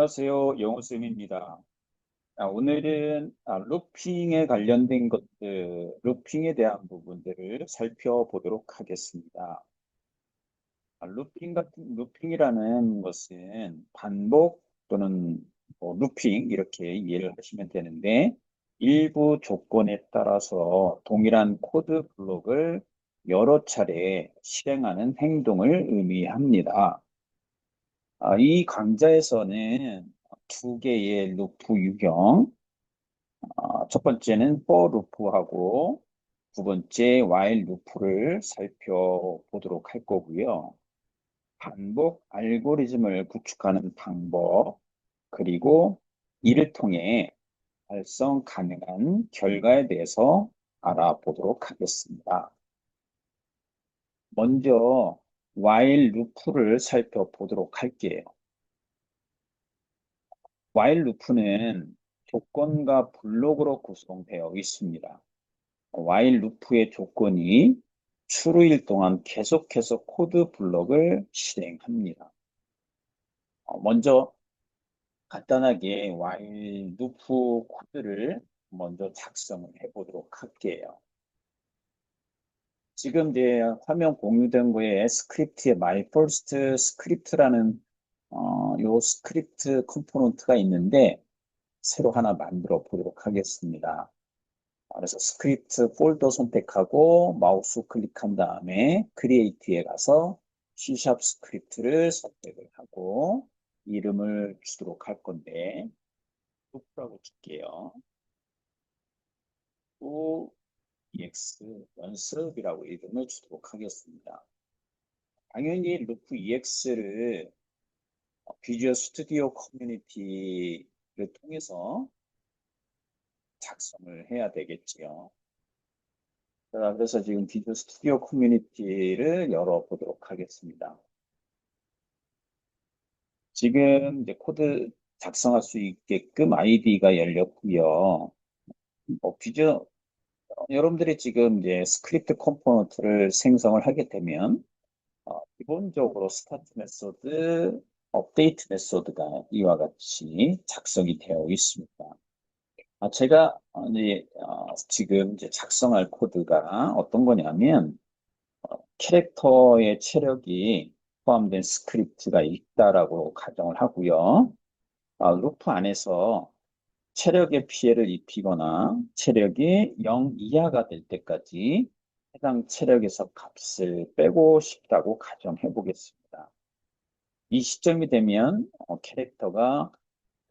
안녕하세요. 영호쌤입니다. 아, 오늘은 아, 루핑에 관련된 것들, 루핑에 대한 부분들을 살펴보도록 하겠습니다. 아, 루핑 같은, 루핑이라는 것은 반복 또는 뭐 루핑 이렇게 이해를 하시면 되는데 일부 조건에 따라서 동일한 코드 블록을 여러 차례 실행하는 행동을 의미합니다. 아, 이 강좌에서는 두 개의 루프 유형, 아, 첫 번째는 for 루프하고 두 번째 while 루프를 살펴보도록 할 거고요. 반복 알고리즘을 구축하는 방법, 그리고 이를 통해 달성 가능한 결과에 대해서 알아보도록 하겠습니다. 먼저 while 루프를 살펴보도록 할게요. while 루프는 조건과 블록으로 구성되어 있습니다. while 루프의 조건이 추루일 동안 계속해서 코드 블록을 실행합니다. 어, 먼저 간단하게 while 루프 코드를 먼저 작성을 해보도록 할게요. 지금 이제 화면 공유된 거에 스크립트의 my first script라는 어, 요 스크립트 컴포넌트가 있는데 새로 하나 만들어 보도록 하겠습니다. 그래서 스크립트 폴더 선택하고 마우스 클릭한 다음에 크리에이트에 가서 C# 스크립트를 선택을 하고 이름을 주도록 할 건데 루프라고 줄게요. 또 EX 연습이라고 이름을 주도록 하겠습니다. 당연히 루프 EX를 비주얼 스튜디오 커뮤니티를 통해서 작성을 해야 되겠지요. 자, 그래서 지금 비주얼 스튜디오 커뮤니티를 열어보도록 하겠습니다. 지금 이제 코드 작성할 수 있게끔 아이디가 열렸고요. 뭐 비주얼 여러분들이 지금 이제 스크립트 컴포넌트를 생성을 하게 되면 어, 기본적으로 스타트 메소드, 업데이트 메소드가 이와 같이 작성이 되어 있습니다. 아, 제가 이제 어, 지금 이제 작성할 코드가 어떤 거냐면 어, 캐릭터의 체력이 포함된 스크립트가 있다라고 가정을 하고요. 아, 루프 안에서 체력에 피해를 입히거나 체력이 0 이하가 될 때까지 해당 체력에서 값을 빼고 싶다고 가정해 보겠습니다. 이 시점이 되면 어, 캐릭터가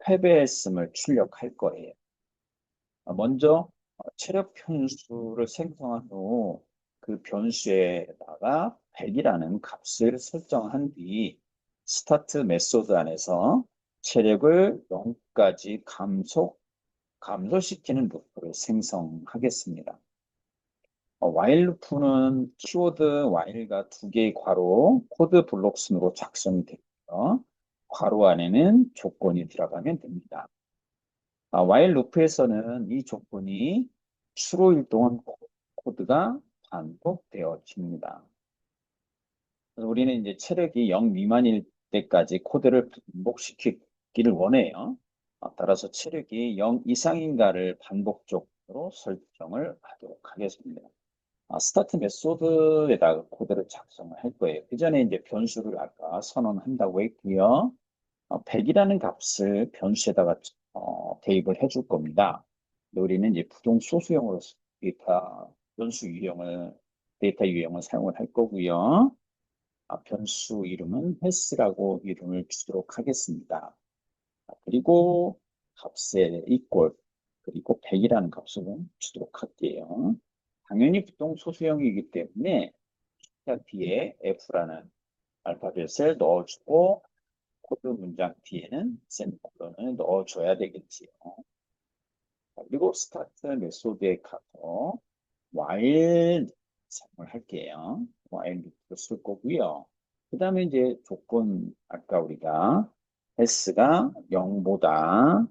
패배했음을 출력할 거예요. 어, 먼저 어, 체력 변수를 생성한 후 그 변수에다가 100이라는 값을 설정한 뒤 스타트 메소드 안에서 체력을 0까지 감소, 감소시키는 루프를 생성하겠습니다. 어, while 루프는 키워드 while과 두 개의 괄호, 코드 블록 순으로 작성이 되고요. 괄호 안에는 조건이 들어가면 됩니다. 아, while 루프에서는 이 조건이 추로일 동안 코드가 반복되어집니다. 우리는 이제 체력이 0 미만일 때까지 코드를 반복시키 기를 원해요. 어, 따라서 체력이 0 이상인가를 반복적으로 설정을 하도록 하겠습니다. 아, 스타트 메소드에다가 코드를 작성을 할 거예요. 그 전에 이제 변수를 아까 선언한다고 했고요. 100이라는 어, 값을 변수에다가 어, 대입을 해줄 겁니다. 우리는 이제 부동 소수형으로 데이터 변수 유형을 데이터 유형을 사용을 할 거고요. 아, 변수 이름은 패스라고 이름을 주도록 하겠습니다. 그리고 값에 equal 그리고 100이라는 값을 주도록 할게요. 당연히 부동 소수형이기 때문에 시작 뒤에 F라는 알파벳을 넣어주고 코드 문장 뒤에는 세미콜론을 넣어줘야 되겠지요. 그리고 스타트 메소드에 가서 while 사용을 할게요. while 루프를 쓸 거고요. 그 다음에 이제 조건 아까 우리가 s가 0보다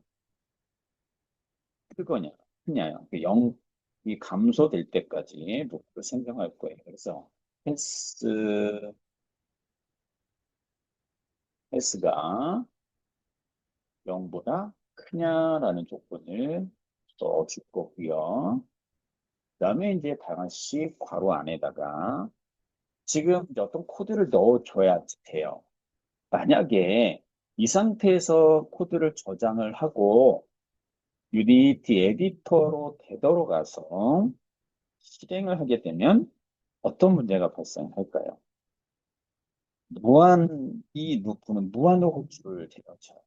크거냐 크냐요. 0이 그 감소될 때까지 루프를 생성할 거예요. 그래서 s s가 0보다 크냐라는 조건을 써줄 거고요. 그 다음에 이제 다시 괄호 안에다가 지금 어떤 코드를 넣어줘야 돼요. 만약에 이 상태에서 코드를 저장을 하고 유니티 에디터로 되돌아가서 실행을 하게 되면 어떤 문제가 발생할까요? 무한, 이 루프는 무한으로 호출을 되어져요.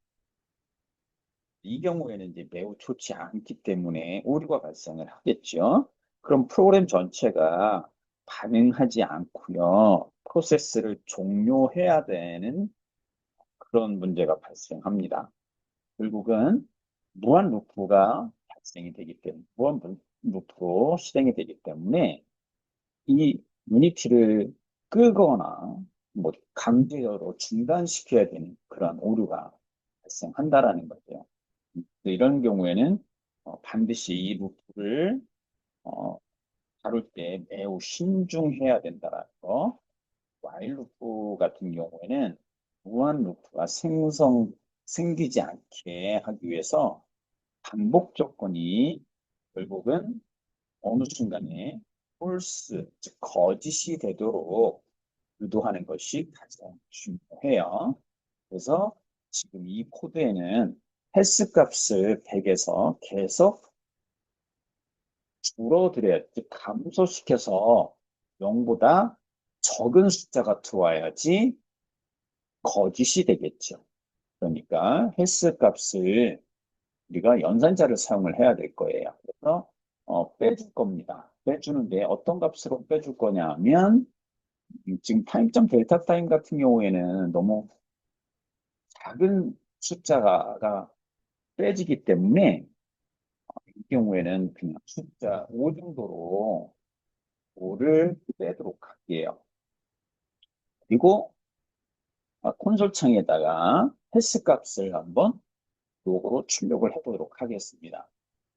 이 경우에는 이제 매우 좋지 않기 때문에 오류가 발생을 하겠죠. 그럼 프로그램 전체가 반응하지 않고요. 프로세스를 종료해야 되는 그런 문제가 발생합니다. 결국은 무한 루프가 발생이 되기 때문에 무한 루프로 실행이 되기 때문에 이 유니티를 끄거나 뭐 강제로 중단시켜야 되는 그런 오류가 발생한다라는 거죠. 이런 경우에는 어, 반드시 이 루프를 어, 다룰 때 매우 신중해야 된다라는 거. while 루프 같은 경우에는 무한 루프가 생성 생기지 않게 하기 위해서 반복 조건이 결국은 어느 순간에 false, 즉 거짓이 되도록 유도하는 것이 가장 중요해요. 그래서 지금 이 코드에는 헬스 값을 100에서 계속 줄어들여야, 즉 감소시켜서 0보다 적은 숫자가 들어와야지 거짓이 되겠죠. 그러니까 헬스 값을 우리가 연산자를 사용을 해야 될 거예요. 그래서 어, 빼줄 겁니다. 빼주는데 어떤 값으로 빼줄 거냐 하면 지금 타임점 델타 타임 같은 경우에는 너무 작은 숫자가 빼지기 때문에 이 경우에는 그냥 숫자 5 정도로 5를 빼도록 할게요. 그리고 아, 콘솔 창에다가 헬스 값을 한번 로그로 출력을 해보도록 하겠습니다.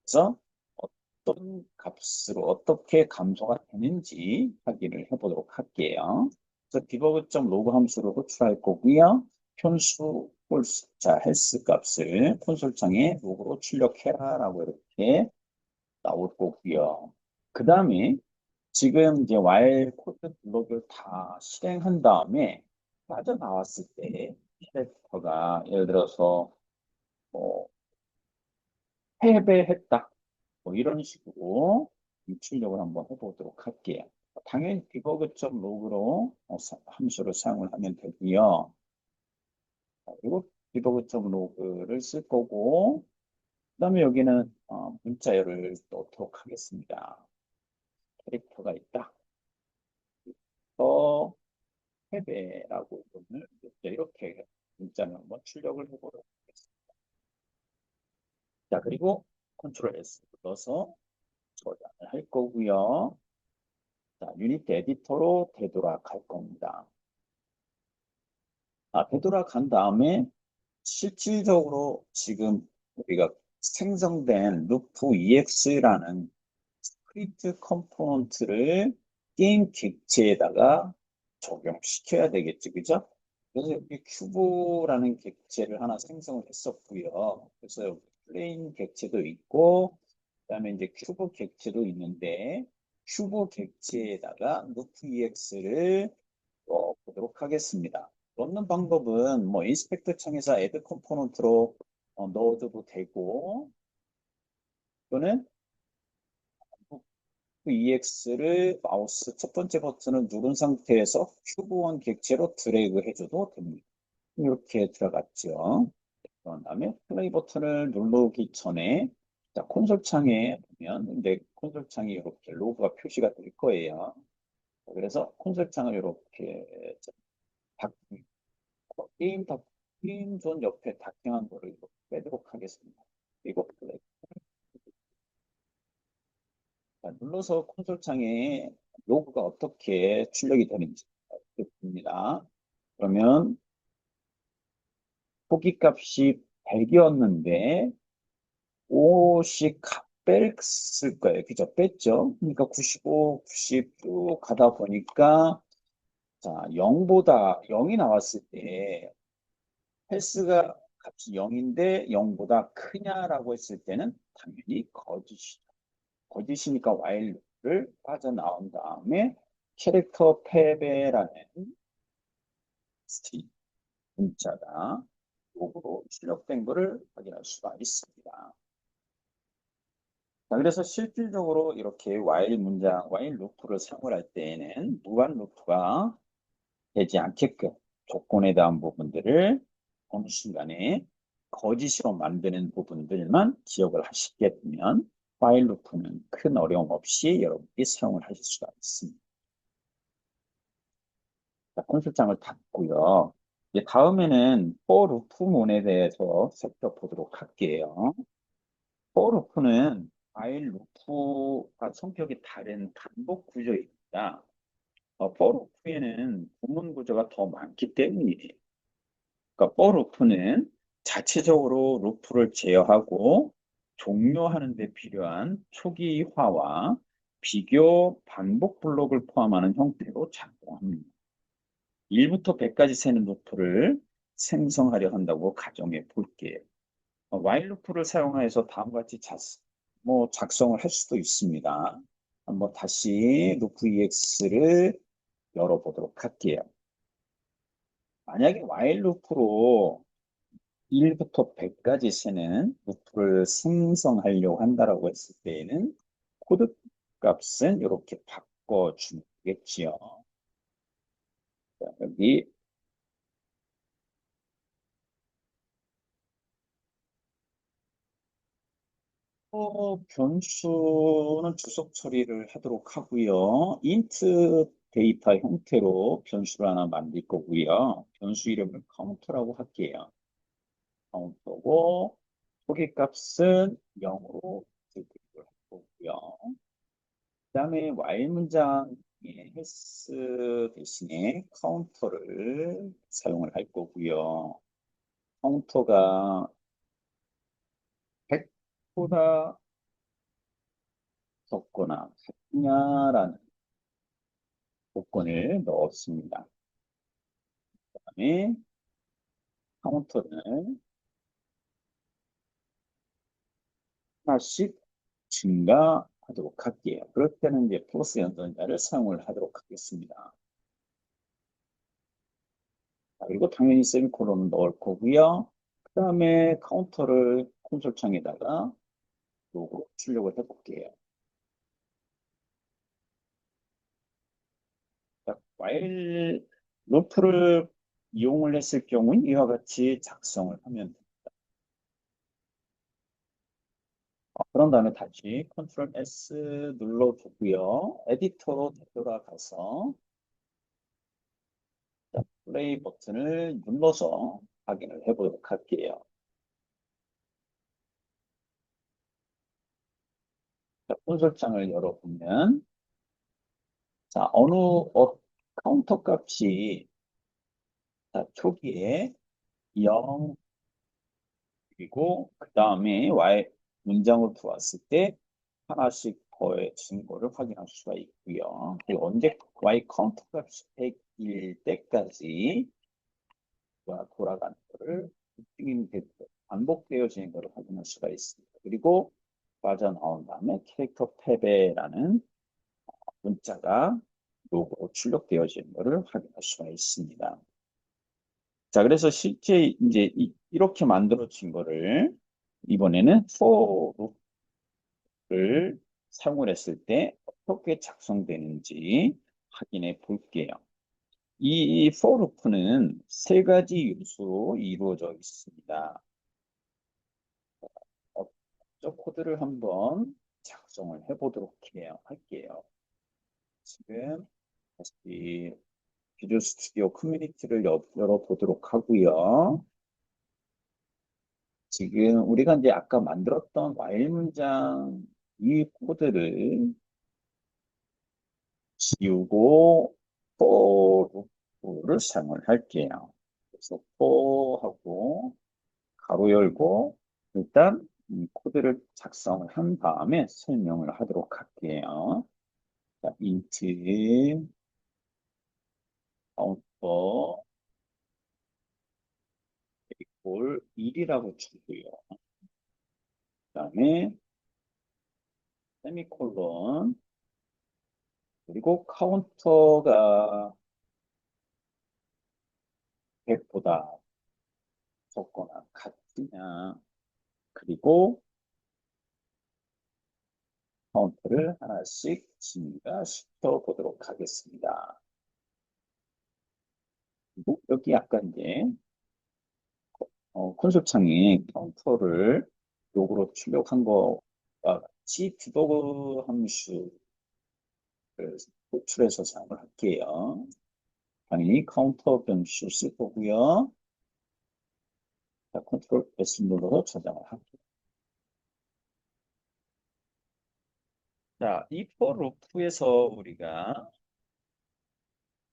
그래서 어떤 값으로 어떻게 감소가 되는지 확인을 해보도록 할게요. 그래서 디버그.로그 함수로 호출할 거고요. 편수 홀스, 자, 헬스 값을 콘솔창에 로그로 출력해라 라고 이렇게 나올 거고요. 그 다음에 지금 이제 while 코드 블록을 다 실행한 다음에 빠져나왔을 때 캐릭터가 예를 들어서 뭐 패배했다 뭐 이런 식으로 출력을 한번 해보도록 할게요. 당연히 디버그.로그로 어, 함수를 사용을 하면 되고요. 그리고 디버그.로그를 쓸 거고 그 다음에 여기는 어, 문자열을 넣도록 하겠습니다. 캐릭터가 있다. 더 패배라고 이름을 이렇게 문자를 한번 출력을 해보도록 하겠습니다. 자 그리고 컨트롤 S 눌러서 저장을 할 거고요. 자 유닛 에디터로 되돌아갈 겁니다. 아, 되돌아간 다음에 실질적으로 지금 우리가 생성된 루프 EX라는 스크립트 컴포넌트를 게임 객체에다가 적용시켜야 되겠지, 그죠? 그래서 여기 큐브라는 객체를 하나 생성을 했었고요. 그래서 플레인 객체도 있고, 그 다음에 이제 큐브 객체도 있는데, 큐브 객체에다가 루프 EX를 넣어보도록 하겠습니다. 넣는 방법은 뭐 인스펙터 창에서 add 컴포넌트로 어, 넣어줘도 되고 또는 EX를 마우스 첫 번째 버튼을 누른 상태에서 큐브1 객체로 드래그 해줘도 됩니다. 이렇게 들어갔죠. 그런 다음에 플레이 버튼을 누르기 전에 자, 콘솔 창에 보면 내 콘솔 창이 이렇게 로그가 표시가 될 거예요. 그래서 콘솔 창을 이렇게 게임 다 게임 존 옆에 다킹한 거를 빼도록 하겠습니다. 그리고 플레이 눌러서 콘솔 창에 로그가 어떻게 출력이 되는지 봅니다. 그러면 포기 값이 100이었는데 50 뺄쓸 거예요. 그죠? 뺐죠? 그러니까 95, 90 쭉 가다 보니까 자, 0보다 0이 나왔을 때 헬스가 값이 0인데 0보다 크냐라고 했을 때는 당연히 거짓이죠. 거짓이니까 while를 빠져나온 다음에 캐릭터 패배라는 스트링 문자가 로그로 출력된 것을 확인할 수가 있습니다. 자, 그래서 실질적으로 이렇게 while 문장, while 루프를 사용할 때에는 무한 루프가 되지 않게끔 조건에 대한 부분들을 어느 순간에 거짓으로 만드는 부분들만 기억을 하시게 되면 while 루프는 큰 어려움 없이 여러분이 사용을 하실 수가 있습니다. 자, 콘솔장을 닫고요. 이제 다음에는 for 루프문에 대해서 살펴보도록 할게요. for 루프는 while 루프와 성격이 다른 반복 구조입니다. 어, for 루프에는 부문 구조가 더 많기 때문이에요. 그러니까 for 루프는 자체적으로 루프를 제어하고 종료하는 데 필요한 초기화와 비교 반복 블록을 포함하는 형태로 작동합니다. 1부터 100까지 세는 루프를 생성하려 한다고 가정해 볼게요. 어, while 루프를 사용해서 다음과 같이 자, 뭐 작성을 할 수도 있습니다. 한번 다시 루프 ex를 열어보도록 할게요. 만약에 while 루프로 1부터 100까지 세는 루프를 생성하려고 한다라고 했을 때에는 코드 값은 이렇게 바꿔주겠지요. 자, 여기 어, 변수는 주석 처리를 하도록 하고요. int 데이터 형태로 변수를 하나 만들 거고요. 변수 이름을 카운터라고 할게요. 카운터고 초기 값은 0으로 들기로 할 거고요. 그 다음에 while 문장에 헬스 대신에 카운터를 사용을 할 거고요. 카운터가 100보다 적거나 같냐라는 조건을 넣었습니다. 그 다음에 카운터는 하나씩 증가하도록 할게요. 그럴 때는 이제 플러스 연전자를 사용을 하도록 하겠습니다. 자, 그리고 당연히 세미콜론을 넣을 거고요. 그 다음에 카운터를 콘솔 창에다가 로고 출력을 해볼게요. 자, while 루프를 이용을 했을 경우는 이와 같이 작성을 하면 됩니다. 그런 다음에 다시 컨트롤 S 눌러주고요. 에디터로 되돌아가서 자, 플레이 버튼을 눌러서 확인을 해보도록 할게요. 자, 콘솔장을 열어보면 자, 어느 어, 카운터 값이 자, 초기에 0 그리고 그 다음에 y 문장을 두었을 때 하나씩 더해진 거를 확인할 수가 있고요. 그리고 언제 y 카운터 값이 100일 때까지 돌아가는 거를 반복되어지는 것을 확인할 수가 있습니다. 그리고 빠져 나온 다음에 캐릭터 패배라는 문자가 로고로 출력되어지는 것을 확인할 수가 있습니다. 자, 그래서 실제 이제 이, 렇게 만들어진 거를 이번에는 for를 사용을 했을 때 어떻게 작성되는지 확인해 볼게요. 이 for 루프는 세 가지 요소로 이루어져 있습니다. 저 코드를 한번 작성을 해 보도록 해요. 할게요. 지금 다시 비주얼 스튜디오 커뮤니티를 열어보도록 하고요. 지금 우리가 이제 아까 만들었던 while 문장 이 코드를 지우고 for 루프를 사용을 할게요. 그래서 for 하고 가로 열고 일단 이 코드를 작성을 한 다음에 설명을 하도록 할게요. 자, int 카운터 올 1이라고 주고요. 그 다음에 세미콜론 그리고 카운터가 100보다 적거나 같으냐 그리고 카운트를 하나씩 증가시켜 보도록 하겠습니다. 그리고 여기 약간 이제 어, 콘솔 창에 카운터를 로그로 출력한 거와 같이 디버그 함수를 호출해서 사용을 할게요. 당연히 카운터 변수 쓸 거고요. 자, 컨트롤 S 눌러서 저장을 할게요. 자, 이 for loop에서 우리가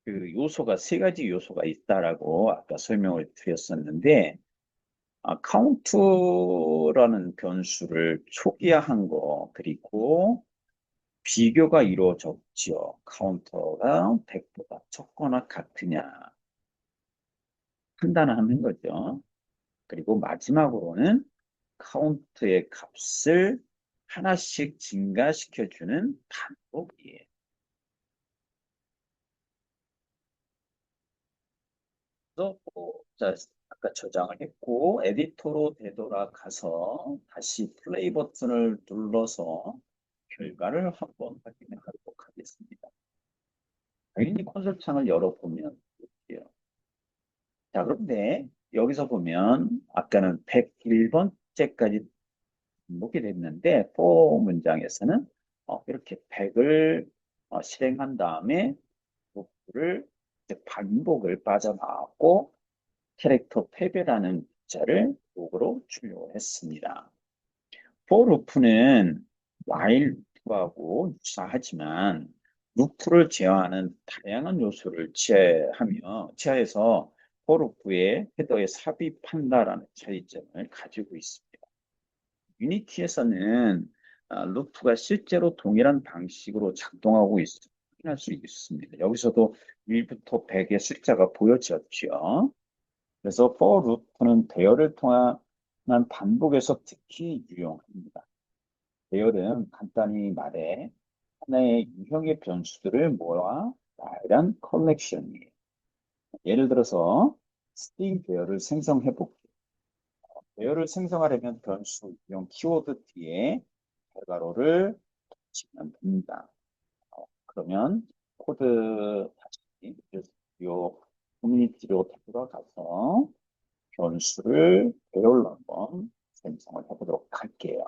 그 요소가 세 가지 요소가 있다라고 아까 설명을 드렸었는데 아, 카운트라는 변수를 초기화한 거 그리고 비교가 이루어졌지요. 카운터가 100보다 적거나 같으냐 판단하는 거죠. 그리고 마지막으로는 카운트의 값을 하나씩 증가시켜주는 반복이에요. 그래서 뭐, 자, 아까 저장을 했고 에디터로 되돌아가서 다시 플레이 버튼을 눌러서 결과를 한번 확인하도록 하겠습니다. 당연히 콘솔 창을 열어보면 볼게요. 자, 그런데 여기서 보면 아까는 101번째까지 등록이 됐는데 for 문장에서는 어, 이렇게 100을 어, 실행한 다음에 루프를 반복을 빠져나왔고 캐릭터 패배라는 자를 로그로 출력을 했습니다. for 루프는 while 루프하고 유사하지만 루프를 제어하는 다양한 요소를 제하며 제어해서 for 루프의 헤더에 삽입한다라는 차이점을 가지고 있습니다. 유니티에서는 아, 루프가 실제로 동일한 방식으로 작동하고 확인할 수 있습니다. 여기서도 1부터 100의 숫자가 보여졌죠. 그래서 for 루프는 대열을 통한 반복에서 특히 유용합니다. 대열은 간단히 말해 하나의 유형의 변수들을 모아 다양한 컬렉션이에요. 예를 들어서 스트링 대열을 생성해 볼게요. 배열을 생성하려면 변수 이용 키워드 뒤에 결과로를 치면 됩니다. 어, 그러면 코드 다시 요 커뮤니티로 들어가서 변수를 배열로 한번 생성을 해보도록 할게요.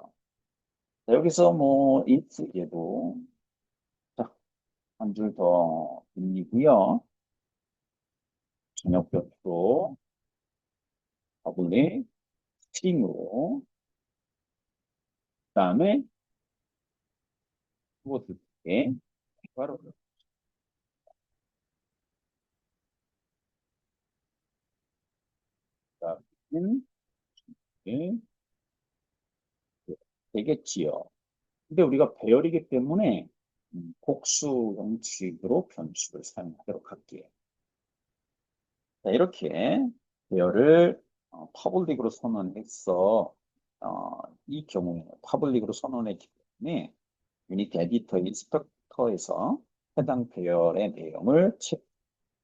자, 여기서 뭐 인트에도 한 줄 더 빌리고요. 저녁 변수로 더블릭 스트링으로 그 다음에 키보드에 바로 그다 음에 되겠지요. 근데 우리가 배열이기 때문에 음, 복수 형식으로 변수를 사용하도록 할게요. 자, 이렇게 배열을 어, 퍼블릭으로 선언했어. 어, 이 경우에 퍼블릭으로 선언했기 때문에 유니티 에디터 인스펙터에서 해당 배열의 내용을 채,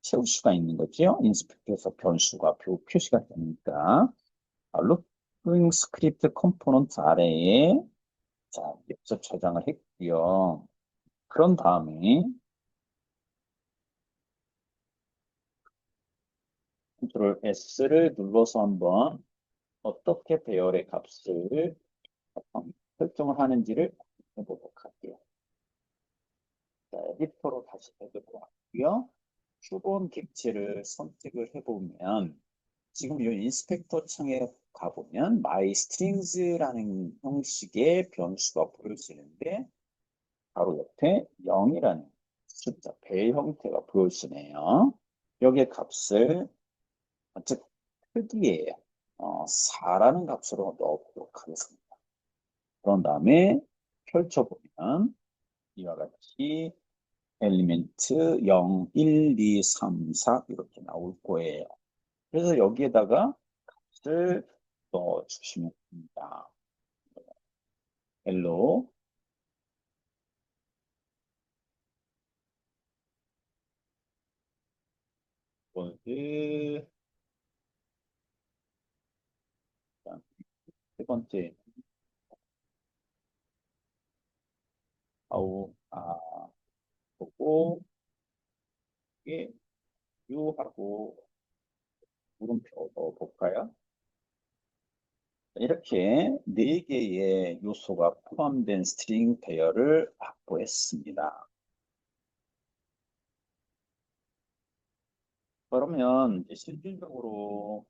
채울 수가 있는 거죠. 인스펙터에서 변수가 표, 표시가 되니까 루핑 스크립트 컴포넌트 아래에 자, 여기서 저장을 했고요. 그런 다음에 컨트롤 S를 눌러서 한번 어떻게 배열의 값을 설정을 하는지를 해보도록 할게요. 자, 에디터로 다시 해보도록 하고요. 표본 객체를 선택을 해보면 지금 이 인스펙터 창에 가보면 myStrings라는 형식의 변수가 보여지는데 바로 옆에 0이라는 숫자, 배 형태가 보여지네요. 여기에 값을 즉 크기에 어, 4라는 값으로 넣어보도록 하겠습니다. 그런 다음에 펼쳐보면 이와 같이 엘리멘트 0, 1, 2, 3, 4 이렇게 나올 거예요. 그래서 여기에다가 값을 넣어주시면 됩니다. 헬로 월드 세 번째 아우 아 보고 이게 유하고 물음표 넣어볼까요? 이렇게 네 개의 요소가 포함된 스트링 배열을 확보했습니다. 그러면 실질적으로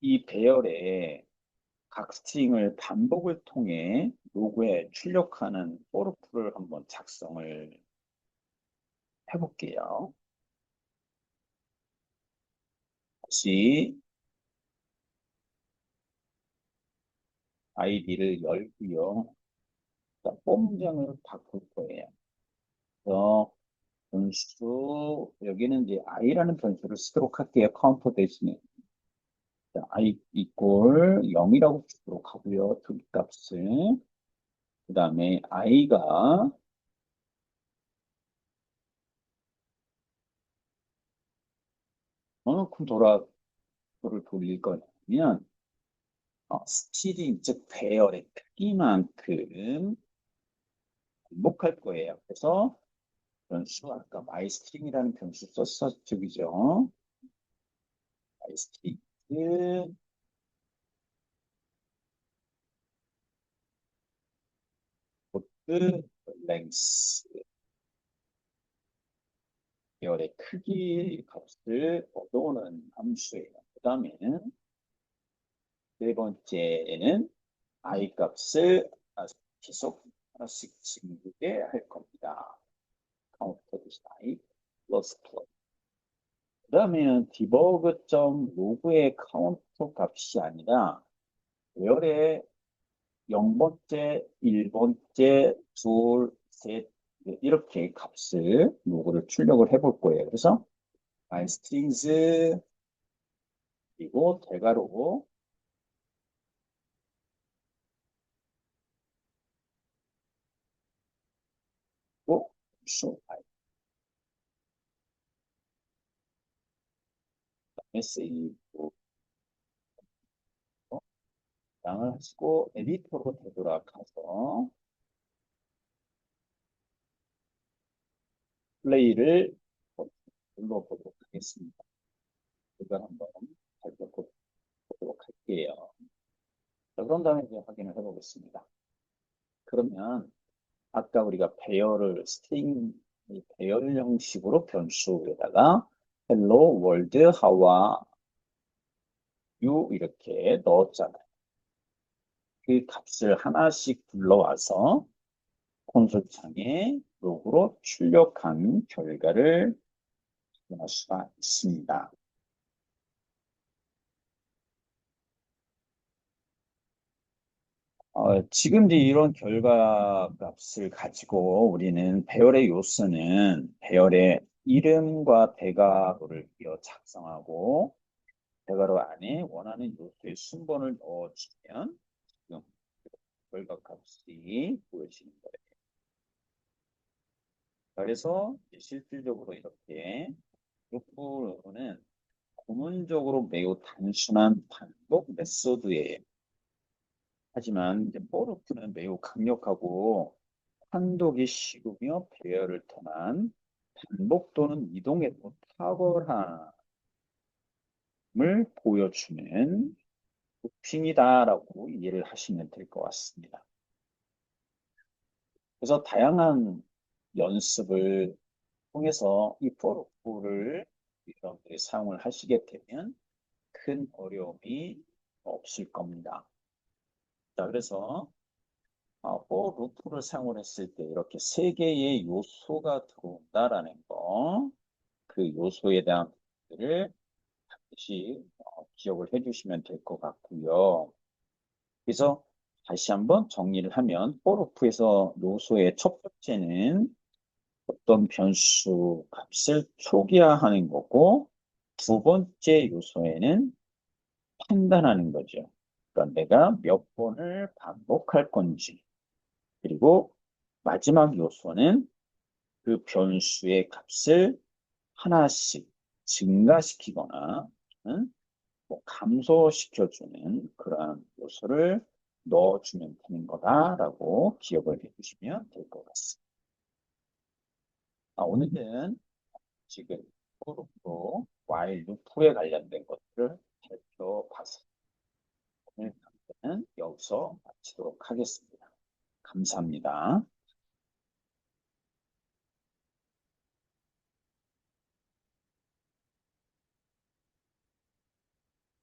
이 배열에 각 스트링을 반복을 통해 로그에 출력하는 포르프를 한번 작성을 해볼게요. 다시 아이디를 열고요. 폼장을 바꿀 거예요. 그래서 변수 여기는 이제 i라는 변수를 쓰도록 할게요. 카운터 대신에 i 이꼴 0이라고 주도록 하고요. 두 값을 그 다음에 i가 어느 큼 돌아를 돌릴 거냐면 어, 스티링 즉 배열의 크기만큼 반복할 거예요. 그래서 변수 아까 myString이라는 변수 썼었죠, 그죠? myString 보트 length 배열의 크기 값을 얻어오는 함수예요. 그 다음에는 네 번째는 i 값을 계속 하나씩 증기게 할 겁니다. 카운터 디자인 플러스 플러스 그 다음에는 디버그.로그의 카운터 값이 아니라 배열의 0번째, 1번째, 둘, 셋 이렇게 값을 로그를 출력을 해볼 거예요. 그래서 myStrings 그리고 대괄호 show 그다음에 save 양을 하시고 에디터로 되돌아가서 플레이를 눌러보도록 하겠습니다. 이걸 한번 살펴보도록 할게요. 자, 그런 다음에 이제 확인을 해보겠습니다. 그러면 아까 우리가 배열을 스트링 배열 형식으로 변수에다가 hello world how you 이렇게 넣었잖아요. 그 값을 하나씩 불러와서 콘솔창에 로그로 출력한 결과를 확인할 수가 있습니다. 어, 지금 이제 이런 결과 값을 가지고 우리는 배열의 요소는 배열의 이름과 대괄호를 이어 작성하고 대괄호 안에 원하는 요소의 순번을 넣어주면 지금 결과 값이 보여지는 거예요. 그래서 실질적으로 이렇게 루프는 고문적으로 매우 단순한 반복 메소드예요. 하지만 이제 포르프는 매우 강력하고 판독이 쉬우며 배열을 통한 반복 또는 이동에 탁월함을 보여주는 루핑이다라고 이해를 하시면 될 것 같습니다. 그래서 다양한 연습을 통해서 이 포르프를 여러분들이 사용을 하시게 되면 큰 어려움이 없을 겁니다. 자, 그래서 어, for 루프를 사용을 했을 때 이렇게 세 개의 요소가 들어온다라는 거, 그 요소에 대한 것들을 반드시 어, 기억을 해주시면 될 것 같고요. 그래서 다시 한번 정리를 하면 루프에서 요소의 첫 번째는 어떤 변수 값을 초기화하는 거고 두 번째 요소에는 판단하는 거죠. 그러니까 내가 몇 번을 반복할 건지, 그리고 마지막 요소는 그 변수의 값을 하나씩 증가시키거나 응? 뭐 감소시켜주는 그러한 요소를 넣어주면 되는 거다라고 기억을 해주시면 될 것 같습니다. 아, 오늘은 지금 포로 while loop에 관련된 것들을 살펴봤습니다. 오늘 강의는 여기서 마치도록 하겠습니다. 감사합니다.